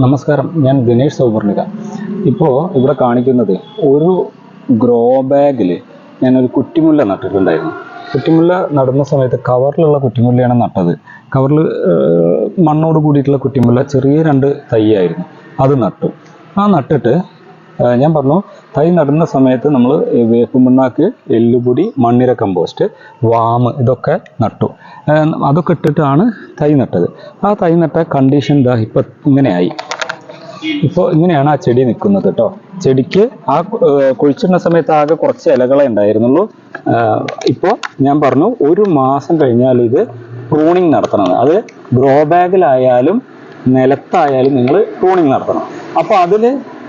നമസ്കാരം. ഞാൻ ദിനേഷ് സൗപർണിക ഇപ്പോൾ ഇവിടെ കാണിക്കുന്നത് ഒരു ഗ്രോ ബാഗിൽ ഞാനൊരു കുറ്റിമുല്ല നട്ടിട്ടുണ്ടായിരുന്നു. കുറ്റിമുല്ല നടുന്ന സമയത്ത് കവറിലുള്ള കുറ്റിമുല്ലയാണ് നട്ടത്. കവറിൽ മണ്ണോട് കൂടിയിട്ടുള്ള കുറ്റിമുല്ല ചെറിയ രണ്ട് തൈയായിരുന്നു അത് നട്ടു. ആ നട്ടിട്ട് ഞാൻ പറഞ്ഞു തൈ നടുന്ന സമയത്ത് നമ്മൾ വേപ്പ് മണ്ണാക്ക് എല്ലുപൊടി മണ്ണിര കമ്പോസ്റ്റ് വാമ് ഇതൊക്കെ നട്ടു. അതൊക്കെ ഇട്ടിട്ടാണ് തൈ നട്ടത്. ആ തൈ നട്ട കണ്ടീഷൻ ഇതാ ഇപ്പം ഇങ്ങനെയായി. ഇപ്പോൾ ഇങ്ങനെയാണ് ആ ചെടി നിൽക്കുന്നത് കേട്ടോ ചെടിക്ക് ആ കുഴിച്ചിടുന്ന സമയത്ത് ആകെ കുറച്ച് ഇലകളെ ഉണ്ടായിരുന്നുള്ളൂ. ഇപ്പോൾ ഞാൻ പറഞ്ഞു ഒരു മാസം കഴിഞ്ഞാൽ ഇത് പ്രൂണിങ് നടത്തണം. അത് ഗ്രോ ബാഗിലായാലും നിലത്തായാലും നിങ്ങൾ പ്രൂണിങ് നടത്തണം. അപ്പോൾ അതിൽ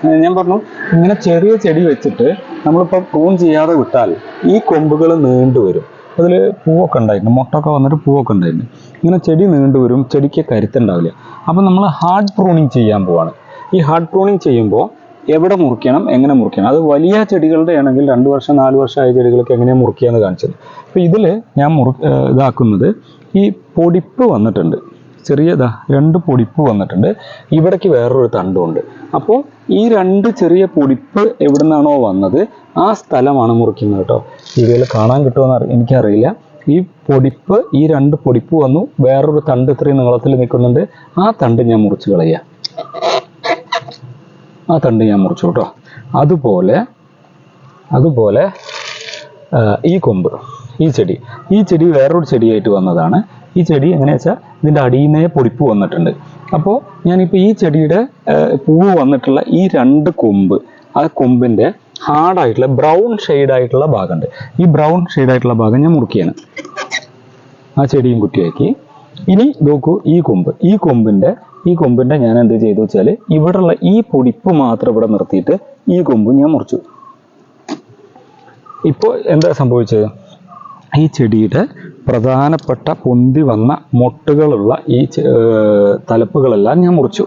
ഞാൻ പറഞ്ഞു. ഇങ്ങനെ ചെറിയ ചെടി വെച്ചിട്ട് നമ്മളിപ്പോൾ പ്രൂൺ ചെയ്യാതെ വിട്ടാൽ ഈ കൊമ്പുകൾ നീണ്ടു വരും. അതിൽ പൂവൊക്കെ ഉണ്ടായിരുന്നു. മുട്ടൊക്കെ വന്നിട്ട് പൂവൊക്കെ ഉണ്ടായിരുന്നു. ഇങ്ങനെ ചെടി നീണ്ടു വരും. ചെടിക്ക് കരുത്തുണ്ടാവില്ല അപ്പം നമ്മൾ ഹാർഡ് പ്രൂണിങ് ചെയ്യാൻ പോവാണ്. ഈ ഹാർഡ് പ്രൂണിങ് ചെയ്യുമ്പോൾ എവിടെ മുറിക്കണം എങ്ങനെ മുറിക്കണം? അത് വലിയ ചെടികളുടെ ആണെങ്കിൽ രണ്ട് വർഷം നാല് വർഷം വർഷമായ ചെടികളൊക്കെ എങ്ങനെയാണ് മുറിക്കുക എന്ന് കാണിച്ചത്. അപ്പോൾ ഇതിൽ ഞാൻ മുറി ഇതാക്കുന്നത് ഈ പൊടിപ്പ് വന്നിട്ടുണ്ട്. ചെറിയതാ രണ്ട് പൊടിപ്പ് വന്നിട്ടുണ്ട്. ഇവിടേക്ക് വേറൊരു തണ്ടുണ്ട്. അപ്പോൾ ഈ രണ്ട് ചെറിയ പൊടിപ്പ് എവിടെ നിന്നാണോ വന്നത് ആ സ്ഥലമാണ് മുറിക്കുന്നത് കേട്ടോ. ഇവയിൽ കാണാൻ കിട്ടുമെന്ന് എനിക്കറിയില്ല. ഈ പൊടിപ്പ് ഈ രണ്ട് പൊടിപ്പ് വന്നു. വേറൊരു തണ്ട് ഇത്രയും നീളത്തിൽ നിൽക്കുന്നുണ്ട്. ആ തണ്ട് ഞാൻ മുറിച്ച് കളയുക ആ തണ്ട് ഞാൻ മുറിച്ചു കേട്ടോ. അതുപോലെ അതുപോലെ ഈ കൊമ്പ്. ഈ ചെടി. ഈ ചെടി വേറൊരു ചെടിയായിട്ട് വന്നതാണ്. ഈ ചെടി എങ്ങനെയാ വെച്ചാൽ ഇതിന്റെ പൊടിപ്പ് വന്നിട്ടുണ്ട്. അപ്പോൾ ഞാനിപ്പോൾ ഈ ചെടിയുടെ പൂവ് വന്നിട്ടുള്ള ഈ രണ്ട് കൊമ്പ് ആ കൊമ്പിന്റെ ഹാർഡായിട്ടുള്ള ബ്രൗൺ ആയിട്ടുള്ള ഭാഗമുണ്ട്. ഈ ബ്രൗൺ ആയിട്ടുള്ള ഭാഗം ഞാൻ മുറുക്കിയാണ്. ആ ചെടിയും കുട്ടിയാക്കി. ഇനി നോക്കൂ ഈ കൊമ്പ്. ഈ കൊമ്പിന്റെ ഈ കൊമ്പിന്റെ ഞാൻ എന്ത് ചെയ്തു വെച്ചാൽ ഇവിടെയുള്ള ഈ പൊടിപ്പ് മാത്രം ഇവിടെ നിർത്തിയിട്ട് ഈ കൊമ്പ് ഞാൻ മുറിച്ചു. ഇപ്പോൾ എന്താ സംഭവിച്ചത്? ഈ ചെടിയുടെ പ്രധാനപ്പെട്ട പൊന്തി വന്ന മൊട്ടുകളുള്ള ഈ തലപ്പുകളെല്ലാം ഞാൻ മുറിച്ചു.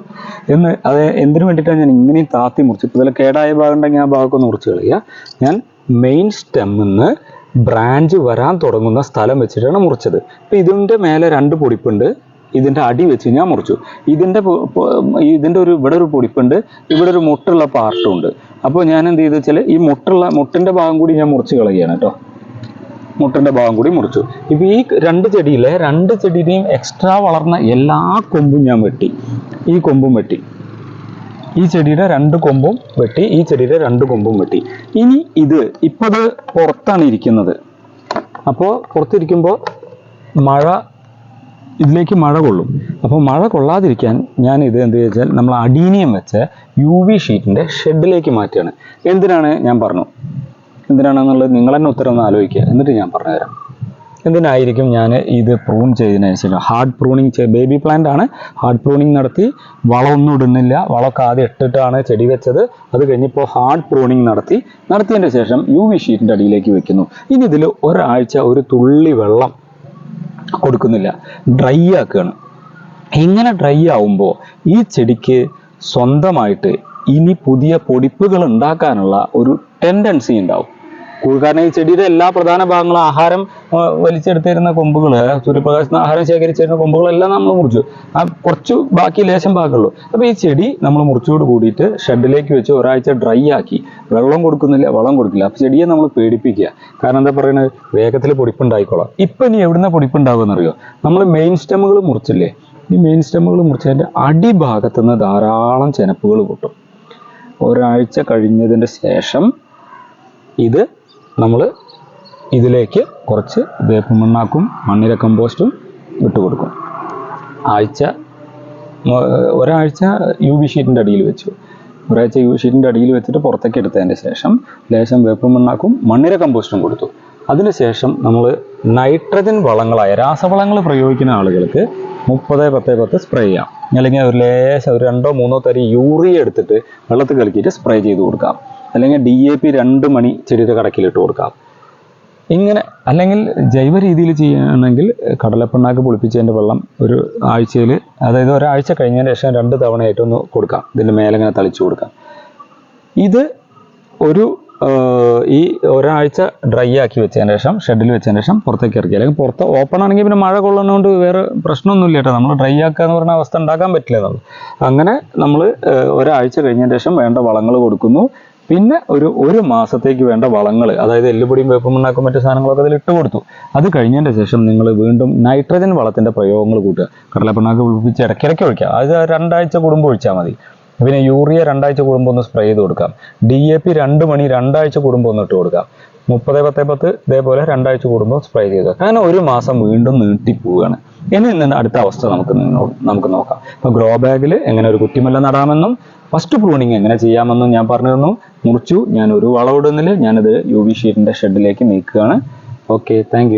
എന്ന് അത് എന്തിനു വേണ്ടിയിട്ടാണ് ഞാൻ ഇങ്ങനെയും താത്തി മുറിച്ചു ഇപ്പോൾ ഇതിൽ കേടായ ഭാഗം ഉണ്ടെങ്കിൽ ആ ഭാഗമൊക്കെ ഒന്ന് മുറിച്ച് കളയുക. ഞാൻ മെയിൻ സ്റ്റെമ്മിന്ന് ബ്രാഞ്ച് വരാൻ തുടങ്ങുന്ന സ്ഥലം വെച്ചിട്ടാണ് മുറിച്ചത്. ഇപ്പം ഇതിന്റെ മേലെ രണ്ട് പൊടിപ്പുണ്ട്. ഇതിന്റെ അടി വെച്ച് ഞാൻ മുറിച്ചു. ഇതിന്റെ ഇതിന്റെ ഒരു ഇവിടെ ഒരു പൊടിപ്പുണ്ട്. ഇവിടെ ഒരു മുട്ടുള്ള പാർട്ടും ഉണ്ട്. അപ്പോൾ ഞാൻ എന്ത് ചെയ്തു വെച്ചാൽ ഈ മുട്ടുള്ള മുട്ടിന്റെ ഭാഗം കൂടി ഞാൻ മുറിച്ച് കളയുകയാണ് കേട്ടോ. മുട്ടിന്റെ ഭാഗം കൂടി മുറിച്ചു. ഇപ്പൊ ഈ രണ്ട് ചെടിയിലെ രണ്ട് ചെടിയുടെയും എക്സ്ട്രാ വളർന്ന എല്ലാ കൊമ്പും ഞാൻ വെട്ടി. ഈ കൊമ്പും വെട്ടി. ഈ ചെടിയുടെ രണ്ട് കൊമ്പും വെട്ടി ഈ ചെടിയുടെ രണ്ട് കൊമ്പും വെട്ടി. ഇനി ഇത് ഇപ്പത് പുറത്താണ് ഇരിക്കുന്നത്. അപ്പോൾ പുറത്തിരിക്കുമ്പോൾ മഴ ഇതിലേക്ക് മഴ കൊള്ളും. അപ്പോൾ മഴ കൊള്ളാതിരിക്കാൻ ഞാൻ ഇത് എന്ത് വെച്ചാൽ നമ്മൾ അടീനിയം വെച്ച് യു വി ഷീറ്റിന്റെ ഷെഡിലേക്ക് മാറ്റുകയാണ്. എന്തിനാണ് ഞാൻ പറഞ്ഞു? എന്തിനാണെന്നുള്ളത് നിങ്ങൾ തന്നെ ഉത്തരം ഒന്ന് ആലോചിക്കുക. എന്നിട്ട് ഞാൻ പറഞ്ഞുതരാം. എന്തിനായിരിക്കും ഞാൻ ഇത് പ്രൂൺ ചെയ്തതിന് ശേഷം? ഹാർഡ് പ്രൂണിങ് ബേബി പ്ലാന്റ് ആണ്. ഹാർഡ് പ്രൂണിങ് നടത്തി വളമൊന്നും ഇടുന്നില്ല. വളമൊക്കെ ആദ്യം ഇട്ടിട്ടാണ് ചെടി വെച്ചത്. അത് കഴിഞ്ഞിപ്പോൾ ഹാർഡ് പ്രൂണിങ് നടത്തി. നടത്തിയതിന്റെ ശേഷം യു വി ഷീറ്റിന്റെ അടിയിലേക്ക് വെക്കുന്നു. ഇനി ഇതിൽ ഒരാഴ്ച ഒരു തുള്ളി വെള്ളം കൊടുക്കുന്നില്ല. ഡ്രൈ ആക്കുകയാണ്. ഇങ്ങനെ ഡ്രൈ ആവുമ്പോൾ ഈ ചെടിക്ക് സ്വന്തമായിട്ട് ഇനി പുതിയ പൊടിപ്പുകൾ ഉണ്ടാക്കാനുള്ള ഒരു ടെൻഡൻസി ഉണ്ടാവും. കാരണം ഈ ചെടിയുടെ എല്ലാ പ്രധാന ഭാഗങ്ങളും ആഹാരം വലിച്ചെടുത്തിരുന്ന കൊമ്പുകൾ സൂര്യപ്രകാശത്തിന് ആഹാരം ശേഖരിച്ചിരുന്ന കൊമ്പുകളെല്ലാം നമ്മൾ മുറിച്ചു. ആ കുറച്ച് ബാക്കി ലേശം ഭാഗമുള്ളൂ. അപ്പോൾ ഈ ചെടി നമ്മൾ മുറിച്ചോട് കൂടിയിട്ട് ഷെഡിലേക്ക് വെച്ച് ഒരാഴ്ച ഡ്രൈ ആക്കി. വെള്ളം കൊടുക്കുന്നില്ല വളം കൊടുക്കില്ല. അപ്പോൾ ചെടിയെ നമ്മൾ പേടിപ്പിക്കുക. കാരണം എന്താ പറയുന്നത്? വേഗത്തിൽ പൊടിപ്പുണ്ടായിക്കോളാം. ഇപ്പം ഇനി എവിടുന്ന പൊടിപ്പുണ്ടാവുമെന്നറിയോ? നമ്മൾ മെയിൻ സ്റ്റെമ്മുകൾ മുറിച്ചില്ലേ? ഈ മെയിൻ സ്റ്റെമ്മുകൾ മുറിച്ചതിന്റെ അടിഭാഗത്തു നിന്ന് ധാരാളം ചെനപ്പുകൾ പൊട്ടും ഒരാഴ്ച കഴിഞ്ഞതിന്റെ ശേഷം ഇത് നമ്മൾ ഇതിലേക്ക് കുറച്ച് വേപ്പ് മണ്ണാക്കും മണ്ണിര കമ്പോസ്റ്റും ഇട്ട് കൊടുക്കും. ആഴ്ച ഒരാഴ്ച യു വി ഷീറ്റിന്റെ അടിയിൽ വെച്ചു. ഒരാഴ്ച യു വി ഷീറ്റിന്റെ അടിയിൽ വെച്ചിട്ട് പുറത്തേക്ക് എടുത്തതിന് ശേഷം ലേശം വേപ്പ് മണ്ണാക്കും മണ്ണിര കമ്പോസ്റ്റും കൊടുത്തു. അതിനുശേഷം നമ്മൾ നൈട്രജൻ വളങ്ങളായ രാസവളങ്ങൾ പ്രയോഗിക്കുന്ന ആളുകൾക്ക് മുപ്പത് പത്ത് പത്ത് സ്പ്രേ ചെയ്യാം. അല്ലെങ്കിൽ ഒരു ലേശം ഒരു രണ്ടോ മൂന്നോ തരി യൂറിയ എടുത്തിട്ട് വെള്ളത്തിൽ കലക്കിയിട്ട് സ്പ്രേ ചെയ്ത് കൊടുക്കാം. അല്ലെങ്കിൽ ഡി എ പി രണ്ട് മണി ചെടിയുടെ കടക്കിലിട്ട് കൊടുക്കാം. ഇങ്ങനെ അല്ലെങ്കിൽ ജൈവ രീതിയിൽ ചെയ്യുകയാണെങ്കിൽ കടലപ്പിണ്ണാക്ക് പൊളിപ്പിച്ചതിന്റെ വെള്ളം ഒരു ആഴ്ചയിൽ അതായത് ഒരാഴ്ച കഴിഞ്ഞതിന് ശേഷം രണ്ട് തവണയായിട്ടൊന്ന് കൊടുക്കാം. ഇതിന്റെ മേലെ ഇങ്ങനെ തളിച്ചു കൊടുക്കാം. ഇത് ഒരു ഈ ഒരാഴ്ച ഡ്രൈ ആക്കി വെച്ചതിന് ശേഷം ഷെഡിൽ വെച്ചതിന് ശേഷം പുറത്തേക്ക് ഇറക്കി. അല്ലെങ്കിൽ പുറത്ത് ഓപ്പൺ ആണെങ്കിൽ പിന്നെ മഴ കൊള്ളുന്നതുകൊണ്ട് വേറെ പ്രശ്നമൊന്നുമില്ല കേട്ടോ. നമ്മൾ ഡ്രൈ ആക്കുക എന്ന് പറഞ്ഞ അവസ്ഥ ഉണ്ടാക്കാൻ പറ്റില്ല. നമ്മൾ അങ്ങനെ നമ്മൾ ഒരാഴ്ച കഴിഞ്ഞതിന് ശേഷം വേണ്ട വളങ്ങൾ കൊടുക്കുന്നു. പിന്നെ ഒരു ഒരു മാസത്തേക്ക് വേണ്ട വളങ്ങൾ അതായത് എല്ലുപൊടിയും വേപ്പം മണ്ണാക്കും മറ്റു സാധനങ്ങളൊക്കെ അതിൽ ഇട്ട് കൊടുത്തു. അത് കഴിഞ്ഞതിന്റെ ശേഷം നിങ്ങൾ വീണ്ടും നൈട്രജൻ വളത്തിന്റെ പ്രയോഗങ്ങൾ കൂട്ടുക. കടലപ്പിണ്ണാക്ക് ഒഴിപ്പിച്ച് ഇടയ്ക്കിടയ്ക്ക് ഒഴിക്കുക. അത് രണ്ടാഴ്ച കൂടുമ്പോൾ ഒഴിച്ചാൽ മതി. പിന്നെ യൂറിയ രണ്ടാഴ്ച കൂടുമ്പോൾ ഒന്ന് സ്പ്രേ ചെയ്ത് കൊടുക്കാം. ഡി എ പി രണ്ട് മണി രണ്ടാഴ്ച കൂടുമ്പോൾ ഒന്ന് ഇട്ട് കൊടുക്കാം. മുപ്പത് പത്ത് പത്ത് ഇതേപോലെ രണ്ടാഴ്ച കൂടുമ്പോൾ സ്പ്രേ ചെയ്ത് അങ്ങനെ ഒരു മാസം വീണ്ടും നീട്ടി പോവുകയാണ്. ഇനി നിന്ന് അടുത്ത അവസ്ഥ നമുക്ക് നമുക്ക് നോക്കാം. അപ്പൊ ഗ്രോ ബാഗിൽ എങ്ങനെ ഒരു കുറ്റിമല്ല നടാമെന്നും ഫസ്റ്റ് പ്രൂണിങ് എങ്ങനെ ചെയ്യാമെന്നും ഞാൻ പറഞ്ഞു തന്നു. മുറിച്ചു ഞാൻ ഒരു വളവിടുന്നില്ല ഞാനത് യു വി ഷീറ്റിന്റെ ഷെഡിലേക്ക് നീക്കുകയാണ്. Okay thank